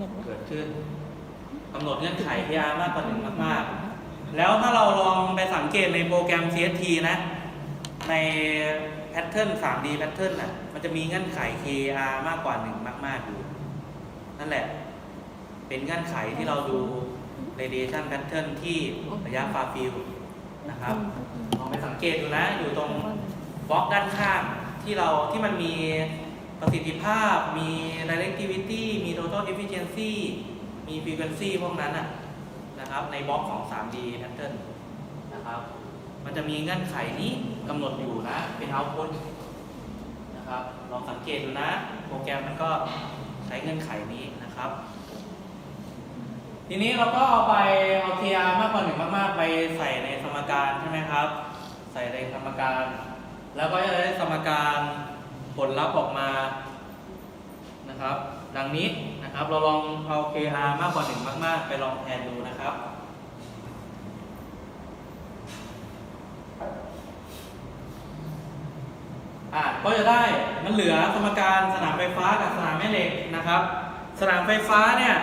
เน็ตเกิดขึ้นกำหนดเงื่อนไข PR มากกว่าหนึ่งมากๆ แล้วถ้าเราลองไปสังเกตในโปรแกรม CST นะ ในแพทเทิร์น 3D แพทเทิร์นน่ะ มันจะมีเงื่อนไข KR มากกว่าหนึ่งมาก ๆ อยู่ นั่นแหละ เป็นเงื่อนไขที่เราดู radiation pattern ที่ระยะ far field นะครับ ลองไปสังเกตดูนะ อยู่ตรงบล็อกด้านข้างที่เราที่มันมี ประสิทธิภาพ มี directivity มี total efficiency มี frequency พวกนั้นนะนะครับ ในบล็อกของ 3D pattern นะครับ มันจะมีเงื่อนไขนี้กำหนดอยู่นะ เป็น output นะครับ ลองสังเกตดูนะ โปรแกรมมันก็ใช้เงื่อนไขนี้นะครับ ทีนี้เราก็เอาไปเอา KR มากกว่าหนึ่งมาก ๆ ไปใส่ในสมการใช่ไหมครับ ใส่ในสมการ แล้วก็จะได้สมการ ผลลัพธ์ออกมานะครับ ดังนี้นะครับเราลองเอา KR มากกว่าหนึ่งมาก ๆ ไปลองแทนดูนะครับอะก็จะได้มันเหลือสมการสนามไฟฟ้ากับสนามแม่เหล็กนะครับ สนามไฟฟ้าเนี่ย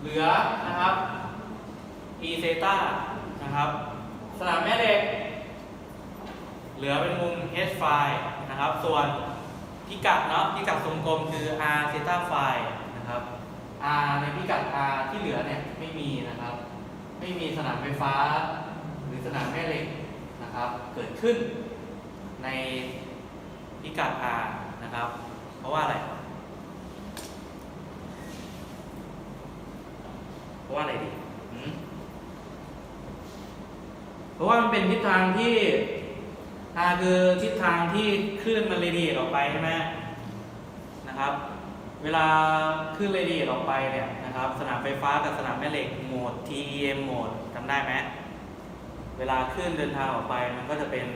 เหลือนะครับ e เซตานะครับ สนามแม่เหล็ก เหลือเป็นมุม h ไฟนะครับ ส่วนพิกัดเนาะพิกัดทรงกลมคือ r เซตาไฟนะครับ r ในพิกัด r ที่เหลือเนี่ยไม่มีนะครับ ไม่มีสนามไฟฟ้า หรือสนามแม่เหล็กนะครับ เกิดขึ้นในพิกัด r นะครับ เพราะว่าอะไร เพราะว่าอะไรดี เพราะว่ามันเป็นทิศทางที่ R คือทิศทางที่คลื่นมันเรดิเอทออกไปใช่ไหมนะครับ เวลาคลื่นเรดิเอทออกไปเนี่ยนะครับ สนามไฟฟ้ากับสนามแม่เหล็กโหมด TEM โหมดจำได้ไหมเวลาคลื่นเดินทางออกไปมันก็จะเป็น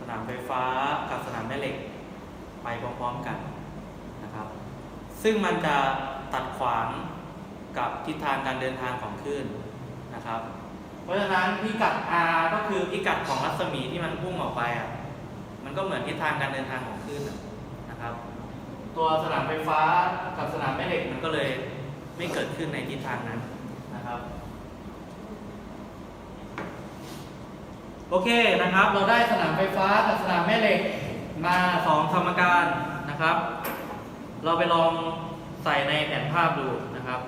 สนามไฟฟ้ากับสนามแม่เหล็กไปพร้อมๆกันนะครับ ซึ่งมันจะตัดขวางกับทิศทางการเดินทางของคลื่นนะครับ เพราะฉะนั้นพิกัด r ก็คือพิกัดของรัศมีที่มันพุ่งออกไปอะ มันก็เหมือนทิศทางการเดินทางของคลื่นน่ะนะครับ ตัวสนามไฟฟ้ากับสนามแม่เหล็กมันก็เลยไม่เกิดขึ้นในทิศทางนั้นนะครับ โอเคนะครับเราได้สนามไฟฟ้ากับสนามแม่เหล็กมาสองสมการนะครับ เราไปลองใส่ในแผนภาพดูนะครับ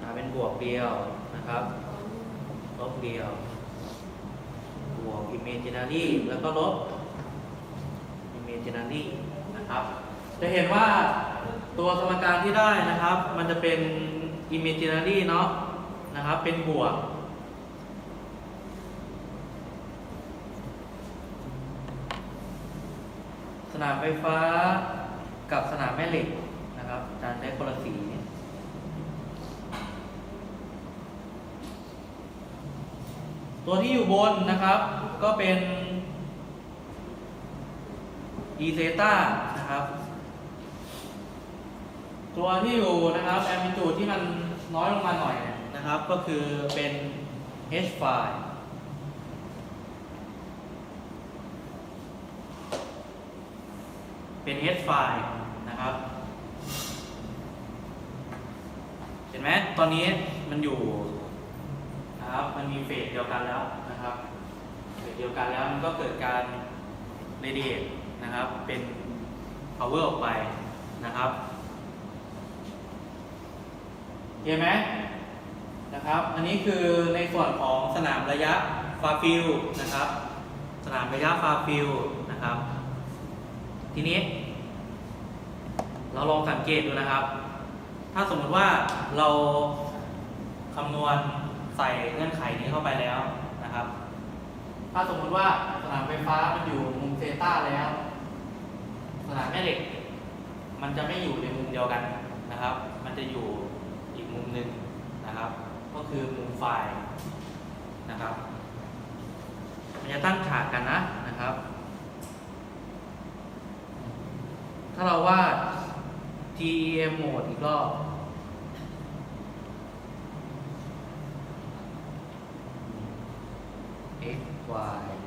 อ่าเป็นบวกเดียวนะครับ ลบเดียวบวก imaginary แล้วก็ลบ imaginary นะครับ จะเห็นว่าตัวสมการที่ได้นะครับ มันจะเป็น imaginary เนาะนะครับ เป็นบวกสนามไฟฟ้ากับสนามแม่เหล็กนะครับอาจารย์ใช้คนละสี ตัวที่อยู่บนนะครับ ก็เป็น e เซตานะครับ ตัวที่อยู่นะครับแอม p ิจูดที่มันน้อยลงมาหน่อยนะครับ ก็คือเป็น h ไฟเป็น h ไฟนะครับ เห็นไหมตอนนี้มันอยู่ มีเฟสเดียวกันแล้วนะครับเฟสเดียวกันแล้วมันก็เกิดการเรดิเอทนะครับเป็น power ออกไปนะครับเห็นไหมนะครับ อันนี้คือในส่วนของสนามระยะฟาฟิลนะครับ สนามระยะฟาฟิลนะครับ ทีนี้ เราลองสังเกตดูนะครับ ถ้าสมมติว่าเราคำนวณ ใส่เงื่อนไขนี้เข้าไปแล้วนะครับ ถ้าสมมติว่าสนามไฟฟ้ามันอยู่มุมเซต้าแล้ว สนามแม่เหล็ก มันจะไม่อยู่ในมุมเดียวกันนะครับ มันจะอยู่อีกมุมหนึ่งนะครับ ก็คือมุมไฟนะครับ มันจะตั้งฉากกันนะนะครับ ถ้าเราวาด TEM โหมดอีกรอบ 8y